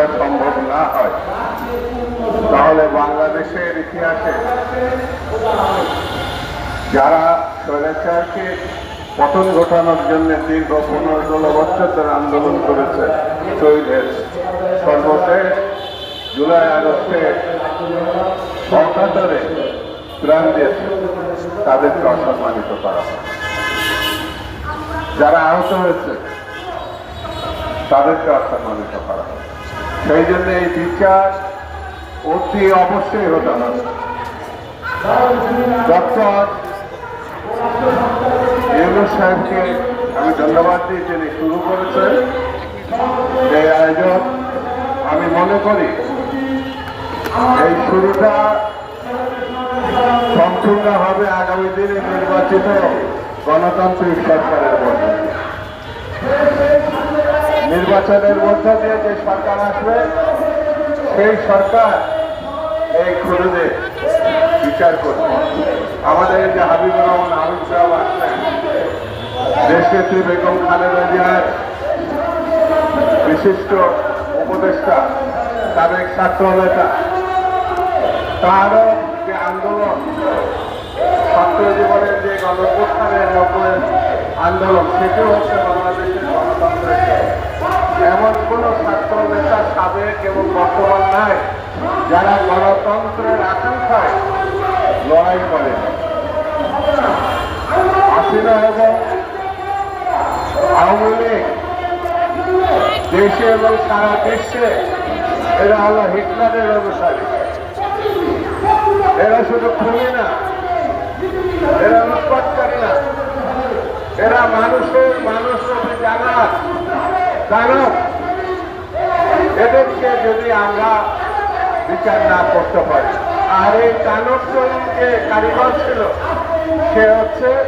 করা সম্ভব না হয়। তাহলে বাংলাদেশের ইতিহাসে যারা স্বৈরাচারকে পতন ঘটানোর জন্য দীর্ঘ পনেরো ষোলো বছর ধরে আন্দোলন করেছে শহীদের সর্বশেষ জুলাই আগস্টে সরকারে প্রাণ দিয়েছে, তাদেরকে অসম্মানিত করা যারা আহত হয়েছে, তাদেরকে অসম্মানিত করা হয়। সেই জন্য এই বিচার অতি অবশ্যই হতে হবে। ডক্টর সাহেবকে আমি ধন্যবাদ দিই তিনি শুরু করেছেন এই আয়োজন। আমি মনে করি এই শুরুটা সম্পূর্ণ হবে আগামী দিনে নির্বাচিত গণতান্ত্রিক সরকারের নির্বাচনের মধ্য দিয়ে যে সরকার আসবে, সেই সরকার এই খুলুদে বিচার করবে। আমাদের যে হাবিবুর রহমান, হাবিব সাহেব আসছেন। দেশনেত্রী বেগম খালেদা জিয়ার বিশিষ্ট উপদেষ্টা সাবেক ছাত্র নেতা। তারও যে আন্দোলন, ছাত্র জীবনের যে গণপ্রস্থানের নব্বই আন্দোলন, সেটিও হচ্ছে বাংলাদেশের গণতন্ত্রের জয়। এমন কোন ছাত্র নেতা এবং বর্তমান নাই, যারা গণতন্ত্রের আকাঙ্ক্ষায় লড়াই করে। হাসিনা এবং আওয়ামী লীগ, দেশে এবং সারা বিশ্বে এরা হলো হিটলারের অনুসারী। এরা শুধু খুনি না, এরা লুটপাটকারী না, এরা মানুষের মানুষ জানা যদি আমরা বিচার না করতে পারি। আর এই দানব যে কারিগর ছিল, সে হচ্ছে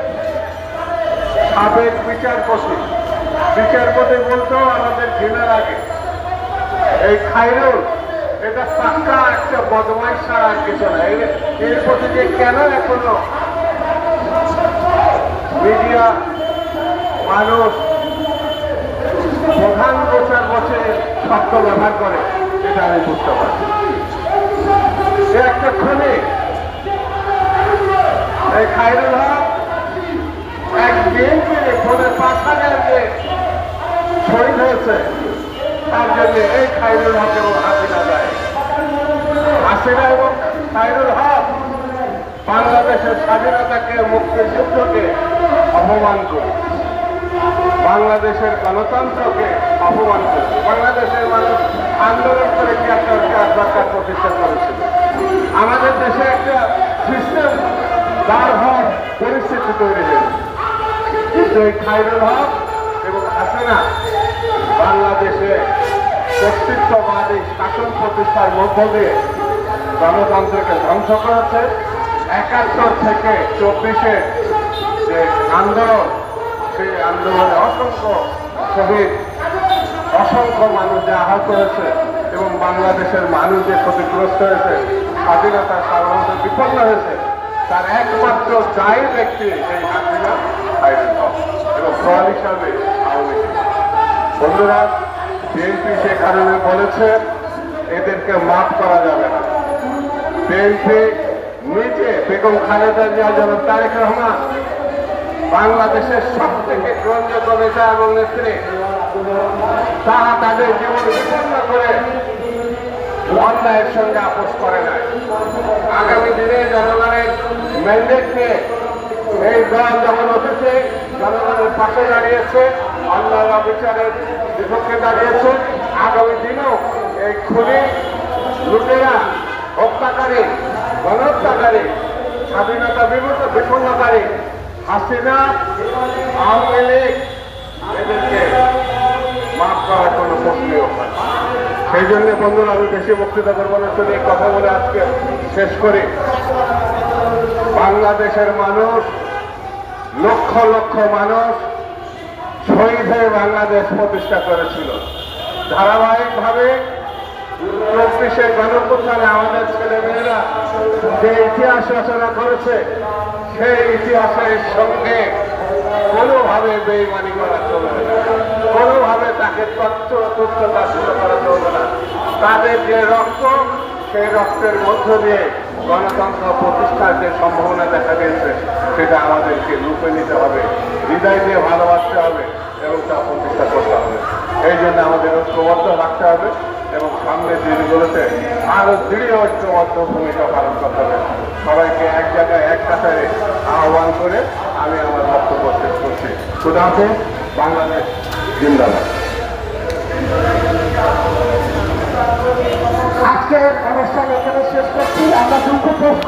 সাবেক বিচারপতি। বিচারপতি বলতেও আমাদের ঘৃণা লাগে। এই খাইরুল এটা পাক্কা একটা বদমাইশ ছাড়া আর কিছু না। এর- প্রতি যে কেন এখনও মিডিয়া মানুষ প্রধান প্রচার বসে শব্দ ব্যবহার করে? আমি বুঝতে পারি। একটা খুনি। খাইরুল হক এক বিএনপির ফোনে পাঁচ হাজার যে শহীদ হয়েছে, তার জন্য এই খাইরুল হক এবং হাসিনা যায়। হাসিনা এবং খাইরুল হক বাংলাদেশের স্বাধীনতাকে, মুক্তিযুদ্ধকে অপমান করে। বাংলাদেশের গণতন্ত্রকে অপমান করছে। বাংলাদেশের মানুষ আন্দোলন করে কি একটা সরকার প্রতিষ্ঠা করেছিল? আমাদের দেশে একটা সিস্টেম দাঁড় হওয়ার পরিস্থিতি তৈরি হয়েছে। কিন্তু এই খাইরুল হক এবং হাসিনা বাংলাদেশে কর্তৃত্ববাদী শাসন প্রতিষ্ঠার মধ্য দিয়ে গণতন্ত্রকে ধ্বংস করেছে। একাত্তর থেকে চব্বিশে যে আন্দোলন সেই আন্দোলনে অসংখ্য শহীদ, অসংখ্য মানুষ যে আহত হয়েছে এবং বাংলাদেশের মানুষ যে ক্ষতিগ্রস্ত হয়েছে, স্বাধীনতা সাধারণত বিপন্ন হয়েছে, তার একমাত্র দায়ী ব্যক্তি এই হাসিনা হক এবং ফল হিসাবে আওয়ামী লীগ। বন্ধুরা, বিএনপি সে কারণে বলেছে, এদেরকে মাফ করা যাবে না বিএনপি নিজে বেগম খালেদা জিয়া যেন তারেক রহমান বাংলাদেশের সব থেকে গ্রহণযোগ্য নেতা এবং নেত্রী তারা তাদের জীবন বিপন্ন করে অন্যায়ের সঙ্গে আপোষ করে নাই। আগামী দিনে জনগণের ম্যান্ডেট নিয়ে এই দল যখন উঠেছে, জনগণের পাশে দাঁড়িয়েছে অন্যায় বিচারের বিপক্ষে দাঁড়িয়েছে, আগামী দিনেও এই খুনি, লুটেরা, হত্যাকারী গণহত্যাকারী স্বাধীনতা বিপন্নকারী হাসিনা আওয়ামী লীগ, এদেরকে মাফ করার কোনো সেই জন্য বন্ধুরা, আমি বেশি বক্তৃতা করব না এই কথা বলে আজকে শেষ করি। বাংলাদেশের মানুষ, লক্ষ লক্ষ মানুষ শহীদ হয়ে বাংলাদেশ প্রতিষ্ঠা করেছিল। ধারাবাহিকভাবে চব্বিশে গণপ্রথানে আমাদের ছেলেমেয়েরা যে ইতিহাস রচনা করেছে সেই ইতিহাসের সঙ্গে কোনোভাবে বেইমানি করা চলবে না। কোনোভাবে তাকে তথ্য তথ্যতা করা চলবে না। তাদের যে রক্ত, সেই রক্তের মধ্য দিয়ে গণতন্ত্র প্রতিষ্ঠার যে সম্ভাবনা দেখা দিয়েছে, সেটা আমাদেরকে রূপে নিতে হবে হৃদয় দিয়ে ভালোবাসতে হবে এবং তা প্রতিষ্ঠা করতে হবে। এই জন্য আমাদের ঐক্যবদ্ধ রাখতে হবে। এবং সামনের দিনগুলোতে আরও দৃঢ় ঐক্যবদ্ধ ভূমিকা পালন করতে হবে। সবাইকে এক জায়গায়, এক কাতারে আহ্বান করে আমি আমার বক্তব্য শেষ করছি। খুদাফে বাংলাদেশ জিন্দাবাদ। আজকের অনুষ্ঠান এখানে শেষ করছি। আমরা পোস্ট